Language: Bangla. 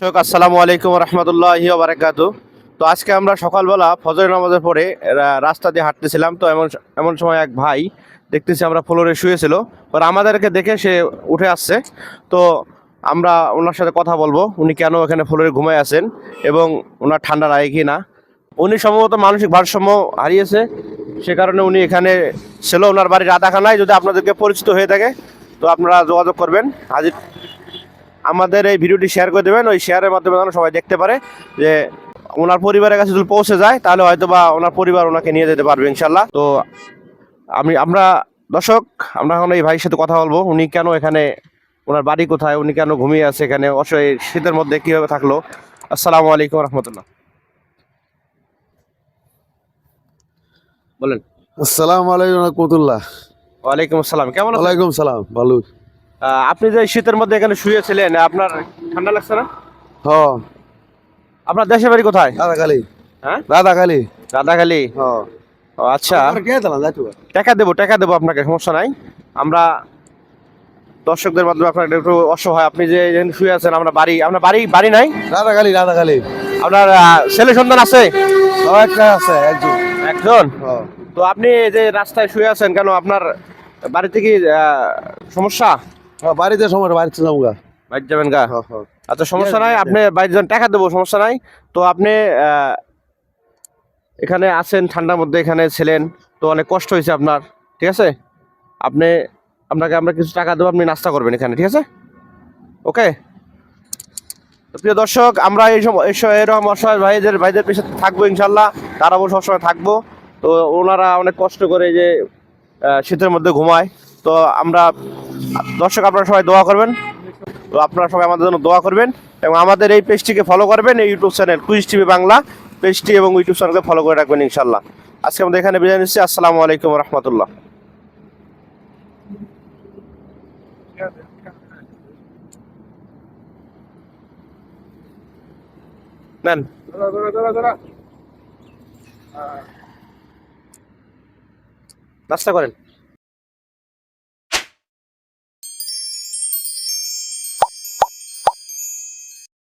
দর্শক, আসসালামু আলাইকুম রহমতুল্লাহি বারাকাত তো আজকে আমরা সকালবেলা ফজর নামাজের পরে রাস্তা দিয়ে হাঁটতেছিলাম। তো এমন এমন সময় এক ভাই দেখতেছি আমরা ফ্লোরে শুয়েছিল। পরে আমাদেরকে দেখে সে উঠে আসছে। তো আমরা ওনার সাথে কথা বলব। উনি কেন এখানে ফ্লোরে ঘুমায় আছেন এবং ওনার ঠান্ডা লাগে কি না। উনি সম্ভবত মানসিক ভারসাম্য হারিয়েছে। সে কারণে উনি এখানে ছিল। ওনার বাড়ির আদাখানায় যদি আপনাদেরকে পরিচিত হয়ে থাকে, তো আপনারা যোগাযোগ করবেন। হাজির আমাদের এই ভিডিওটি শেয়ার করে দেবেন। ওই শেয়ারের মাধ্যমে যেন সবাই দেখতে পারে যে ওনার পরিবারের কাছে যদি পৌঁছে যায় তাহলে হয়তো বা ওনার পরিবার ওনাকে নিয়ে যেতে পারবে ইনশাল্লাহ তো আমি আমরা দর্শক আমরা এখন এই ভাইয়ের সাথে কথা বলব। উনি কেন এখানে ওনার বাড়ি কোথায় উনি কেন ঘুমিয়ে আছে এখানে অবশ্যই শীতের মধ্যে কীভাবে থাকল? আসসালামু আলাইকুম রহমতুল্লাহ। বলেন। আসসালামু আলাইকুম রহমতুল্লাহ। ওয়ালাইকুম আসসালাম। কেমন ওয়ালাইকুম সালাম ভালো। আপনি যে শীতের মধ্যে এখানে শুয়েছিলেন আপনার ঠান্ডা লাগছে না? হ। আপনার দেশের বাড়ি কোথায়? রাধাকালী হ্যাঁ? রাধাখালী। হ। ও আচ্ছা। টাকা দেবো টাকা দেবো আপনাকে সমস্যা নাই। আমরা দর্শকদের মাধ্যমে আপনার একটু অসহায় আপনি যে এখানে শুয়ে আছেন আমরা বাড়ি আপনার বাড়ি বাড়ি নাই? রাধাকালী রাধাকালী আপনার ছেলে সন্তান আছে? ও একটা আছে একজন। একজন? তো আপনি যে রাস্তায় শুয়ে আছেন কেন আপনার বাড়িতে কি সমস্যা? হ, বাড়িতে সময় বাড়িতে ছিলাম গা। বাড়ি যাবেন গা? হ হ আচ্ছা সমস্যা নাই আপনি বাড়িতে যান টাকা দেবো সমস্যা নাই। তো আপনি এখানে আছেন ঠান্ডার মধ্যে এখানে ছিলেন তো অনেক কষ্ট হয়েছে আপনার ঠিক আছে? আপনি আপনাকে আমরা কিছু টাকা দেবো আপনি নাস্তা করবেন এখানে ঠিক আছে? ওকে? প্রিয় দর্শক আমরা এই সময় এরকম অসহায় ভাইদের ভাইদের পেছনে থাকব ইনশাল্লাহ তারা তারাও সবসময় থাকব। তো ওনারা অনেক কষ্ট করে যে শীতের মধ্যে ঘুমায়। তো আমরা দর্শক, আপনারা সবাই দোয়া করবেন। তো আপনারা সবাই আমাদের জন্য দোয়া করবেন এবং আমাদের এই পেজটিকে ফলো করবেন, এই YouTube channel quiz TV Bangla পেজটি এবং ইউটিউব চ্যানেলকে ফলো করে রাখবেন ইনশাল্লাহ আজকে আমাদের এখানে বিদায় নিচ্ছি। আসসালামু আলাইকুম রহমতুল্লাহ। নেন। নাস্তা করেন।